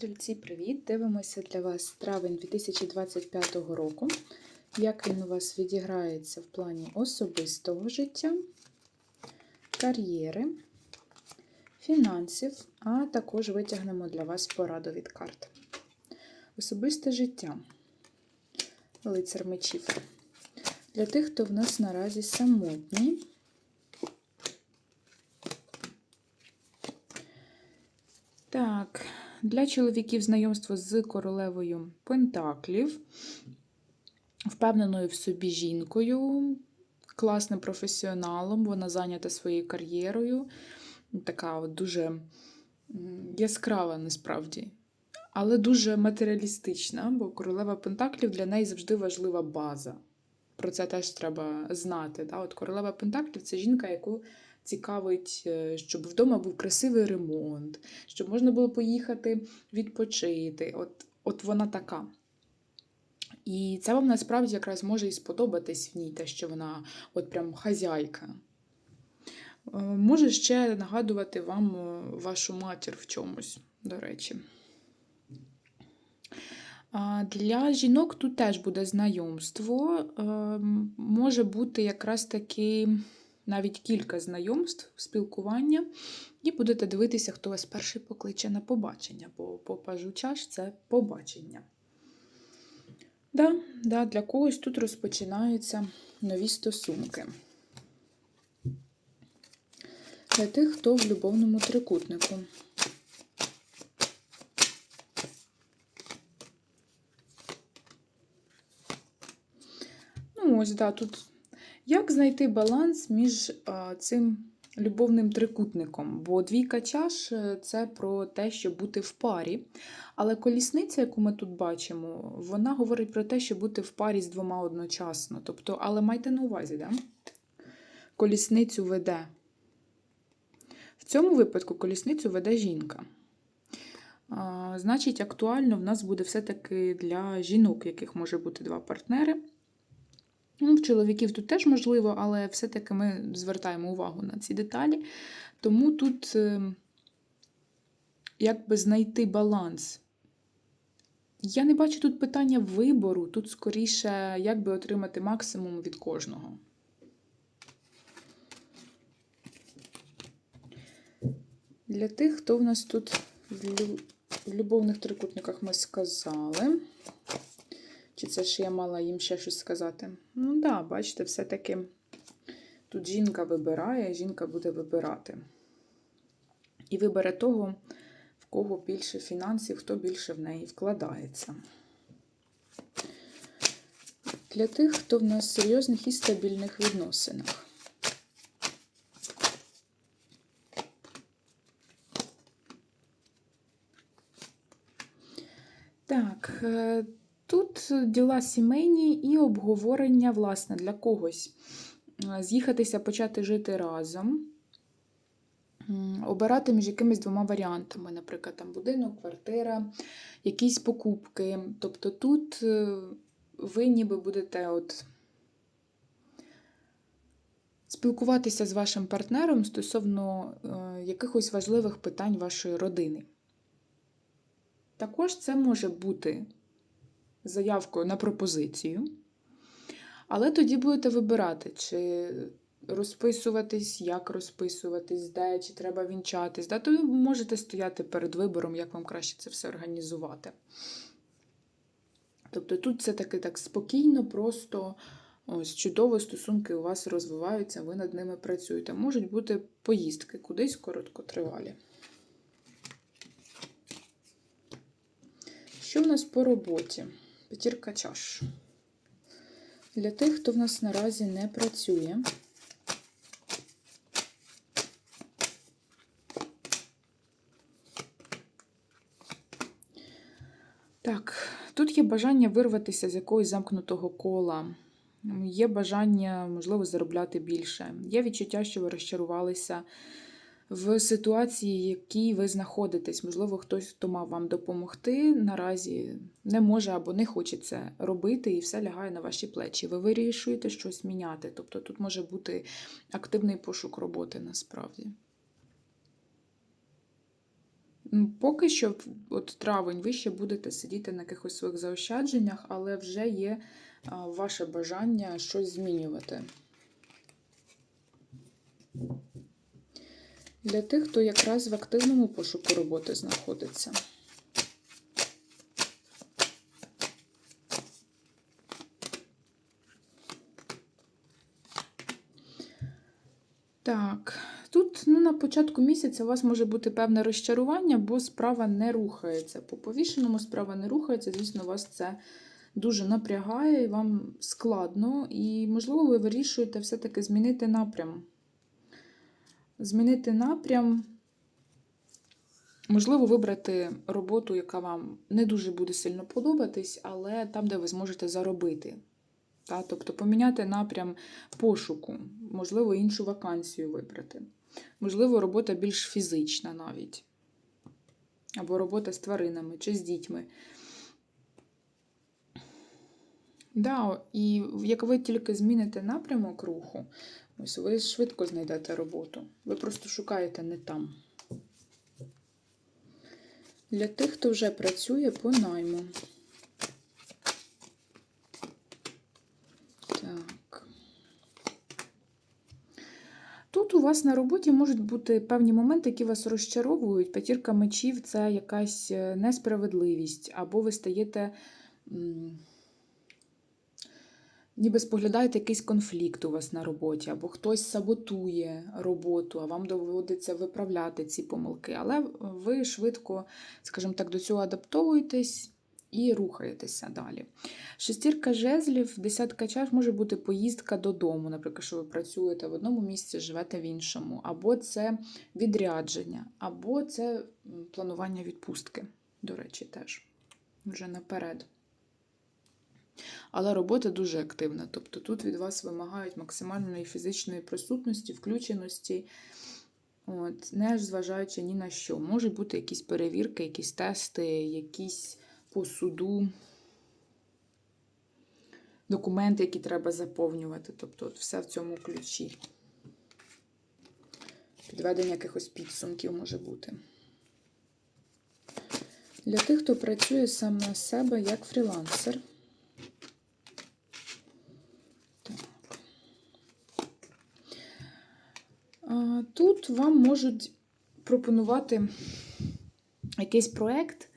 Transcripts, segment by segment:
Стрільці, привіт! Дивимося для вас травень 2025 року. Як він у вас відіграється в плані особистого життя, кар'єри, фінансів, а також витягнемо для вас пораду від карт. Особисте життя. Лицар мечів. Для тих, хто в нас наразі самотній. Так, для чоловіків знайомство з королевою Пентаклів, впевненою в собі жінкою, класним професіоналом, вона зайнята своєю кар'єрою. Така от дуже яскрава насправді, але дуже матеріалістична, бо королева Пентаклів для неї завжди важлива база. Про це теж треба знати. Да? От Королева Пентаклів це жінка, яку цікавить, е, щоб вдома був красивий ремонт, щоб можна було поїхати відпочити. От, От вона така. І це вам насправді якраз може і сподобатись в ній, те, що вона от прям хазяйка. Е, Може ще нагадувати вам е, вашу матір в чомусь, до речі. Для жінок тут теж буде знайомство. Може бути якраз таки навіть кілька знайомств, спілкування, і будете дивитися, хто вас перший покличе на побачення, бо по пажу чаш це побачення. Да, да, для когось тут розпочинаються нові стосунки. Для тих, хто в любовному трикутнику. Ну, ось, да, тут як знайти баланс між цим любовним трикутником? Бо двійка чаш е, це про те, щоб бути в парі. Але колісниця, яку ми тут бачимо, вона говорить про те, щоб бути в парі з двома одночасно. Тобто, але майте на увазі, да? колісницю веде. В цьому випадку колісницю веде жінка. Значить, актуально в нас буде все-таки для жінок, яких може бути два партнери. Ну, в чоловіків тут теж можливо, але все-таки ми звертаємо увагу на ці деталі. Тому тут е, як би знайти баланс. Я не бачу тут питання вибору, тут скоріше, як би отримати максимум від кожного. Для тих, хто в нас тут в любовних трикутниках ми сказали. Чи це ж я мала їм ще щось сказати? Ну так, да, бачите, все-таки тут жінка вибирає, жінка буде вибирати. І вибере того, в кого більше фінансів, хто більше в неї вкладається. Для тих, хто в нас серйозних і стабільних відносинах. Так, е, тут діла сімейні і обговорення, власне, для когось. Е, З'їхатися, почати жити разом, обирати між якимись двома варіантами, наприклад, там будинок, квартира, якісь покупки. Тобто тут е, ви ніби будете от спілкуватися з вашим партнером стосовно е, якихось важливих питань вашої родини. Також це може бути заявкою на пропозицію, але тоді будете вибирати, чи розписуватись, як розписуватись, де, чи треба вінчатись. Да? То ви можете стояти перед вибором, як вам краще це все організувати. Тобто тут все таки так спокійно, просто ось чудово стосунки у вас розвиваються, ви над ними працюєте. Можуть бути поїздки кудись короткотривалі. Що в нас по роботі? П'ятірка чаш. Для тих, хто в нас наразі не працює. Так, тут є бажання вирватися з якогось замкнутого кола. Є бажання, можливо, заробляти більше. Є відчуття, що ви розчарувалися в ситуації, в якій ви знаходитесь. Можливо, хтось, хто мав вам допомогти, наразі не може або не хоче це робити, і все лягає на ваші плечі. Ви вирішуєте щось міняти. Тобто тут може бути активний пошук роботи насправді. Поки що, от травень, ви ще будете сидіти на якихось своїх заощадженнях, але вже є ваше бажання щось змінювати. Для тих, хто якраз в активному пошуку роботи знаходиться. Так, тут ну, на початку місяця у вас може бути певне розчарування, бо справа не рухається. По повішеному справа не рухається, звісно, вас це дуже напрягає і вам складно, і, можливо, ви вирішуєте все-таки змінити напрям. Змінити напрям, можливо, вибрати роботу, яка вам не дуже буде сильно подобатись, але там, де ви зможете заробити. Та? Тобто поміняти напрям пошуку, можливо, іншу вакансію вибрати. Можливо, робота більш фізична навіть. Або робота з тваринами чи з дітьми. Да, і як ви тільки зміните напрямок руху, ось ви швидко знайдете роботу. Ви просто шукаєте не там. Для тих, хто вже працює по найму. Так. Тут у вас на роботі можуть бути певні моменти, які вас розчаровують. П'ятірка мечів це якась е, несправедливість, або ви стаєте. Ніби споглядаєте якийсь конфлікт у вас на роботі, або хтось саботує роботу, а вам доводиться виправляти ці помилки. Але ви швидко, скажімо так, до цього адаптовуєтесь і рухаєтеся далі. Шестірка жезлів, десятка чаш може бути поїздка додому, наприклад, що ви працюєте в одному місці, живете в іншому, або це відрядження, або це планування відпустки, до речі, теж вже наперед. Але робота дуже активна. Тобто тут від вас вимагають максимальної фізичної присутності, включеності, от, не зважаючи ні на що. Можуть бути якісь перевірки, якісь тести, якісь по суду, документи, які треба заповнювати. Тобто от все в цьому ключі. Підведення якихось підсумків може бути. Для тих, хто працює сам на себе як фрілансер. Так. А, Тут вам можуть пропонувати якийсь проєкт,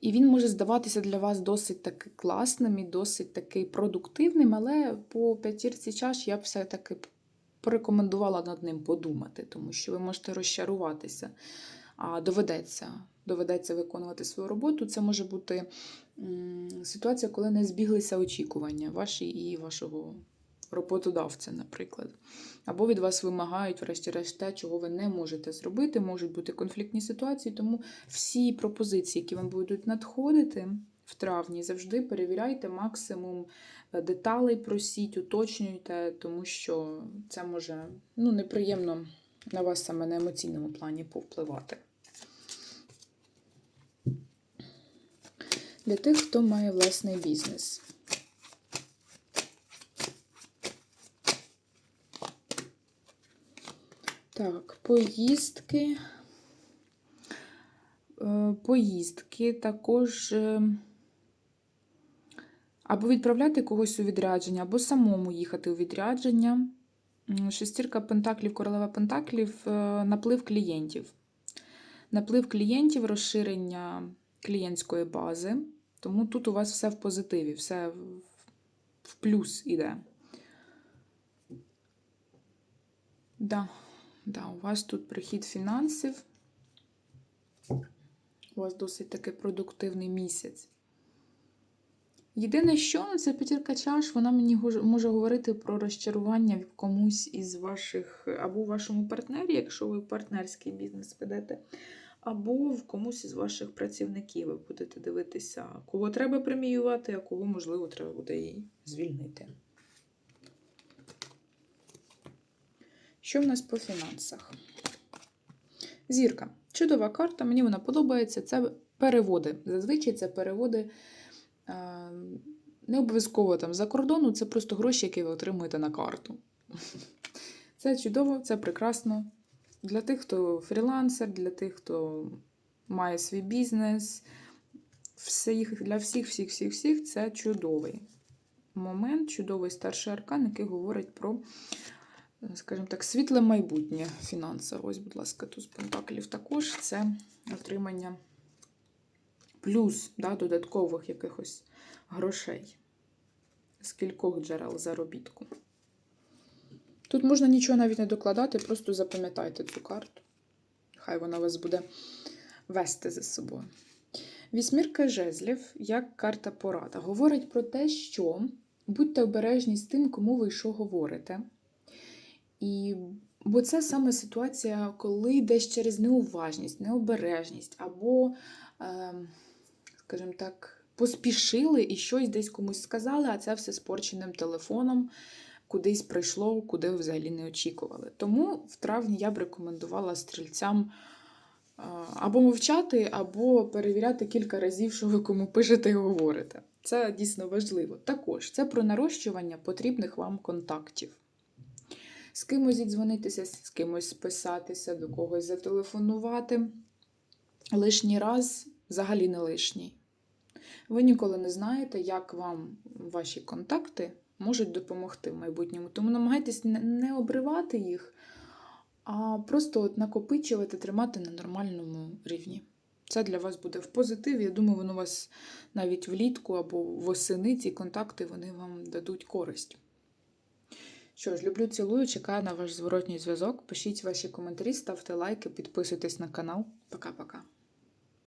і він може здаватися для вас досить таки класним і досить таки продуктивним, але по п'ятірці чаш я б все-таки порекомендувала над ним подумати, тому що ви можете розчаруватися. А доведеться, доведеться виконувати свою роботу. Це може бути ситуація, коли не збіглися очікування ваші і вашого роботодавця, наприклад. Або від вас вимагають, врешті-решт, те, чого ви не можете зробити. Можуть бути конфліктні ситуації, тому всі пропозиції, які вам будуть надходити в травні, завжди перевіряйте максимум е, деталей, просіть, уточнюйте, тому що це може ну, неприємно на вас саме на емоційному плані повпливати. Для тих, хто має власний бізнес. Так, поїздки. Е, Поїздки також е, або відправляти когось у відрядження, або самому їхати у відрядження. Шестірка пентаклів, королева пентаклів, е, наплив клієнтів. Наплив клієнтів, розширення клієнтської бази. Тому тут у вас все в позитиві, все в- плюс іде. Да, да, у вас тут прихід фінансів. У вас досить таки продуктивний місяць. Єдине, що ну, це п'ятірка чаш, вона мені може говорити про розчарування в комусь із ваших, або у вашому партнері, якщо ви партнерський бізнес ведете, або в комусь із ваших працівників. Ви будете дивитися, кого треба преміювати, а кого, можливо, треба буде і звільнити. Що в нас по фінансах? Зірка. Чудова карта, мені вона подобається. Це переводи. Зазвичай це переводи е, не обов'язково там за кордону, це просто гроші, які ви отримуєте на карту. Це чудово, це прекрасно. Для тих, хто фрілансер, для тих, хто має свій бізнес. Всіх, для всіх, всіх, всіх, всіх це чудовий момент, чудовий старший аркан, який говорить про, скажімо так, світле майбутнє фінансове. Ось, будь ласка, туз пентаклів також це отримання плюс да, додаткових якихось грошей з кількох джерел заробітку. Тут можна нічого навіть не докладати, просто запам'ятайте цю карту. Хай вона вас буде вести за собою. Вісьмірка жезлів, як карта порада, говорить про те, що будьте обережні з тим, кому ви що говорите. І, бо це саме ситуація, коли десь через неуважність, необережність, або, е, скажімо так, поспішили і щось десь комусь сказали, а це все спорченим телефоном кудись прийшло, куди взагалі не очікували. Тому в травні я б рекомендувала стрільцям або мовчати, або перевіряти кілька разів, що ви кому пишете і говорите. Це дійсно важливо. Також це про нарощування потрібних вам контактів. З кимось зідзвонитися, з кимось списатися, до когось зателефонувати. Лишній раз взагалі не лишній. Ви ніколи не знаєте, як вам ваші контакти можуть допомогти в майбутньому. Тому намагайтесь не- обривати їх, а просто от накопичувати, тримати на нормальному рівні. Це для вас буде в позитиві. Я думаю, воно вас навіть влітку або восени ці контакти вони вам дадуть користь. Що ж, люблю, цілую, чекаю на ваш зворотній зв'язок. Пишіть ваші коментарі, ставте лайки, підписуйтесь на канал. Пока-пока.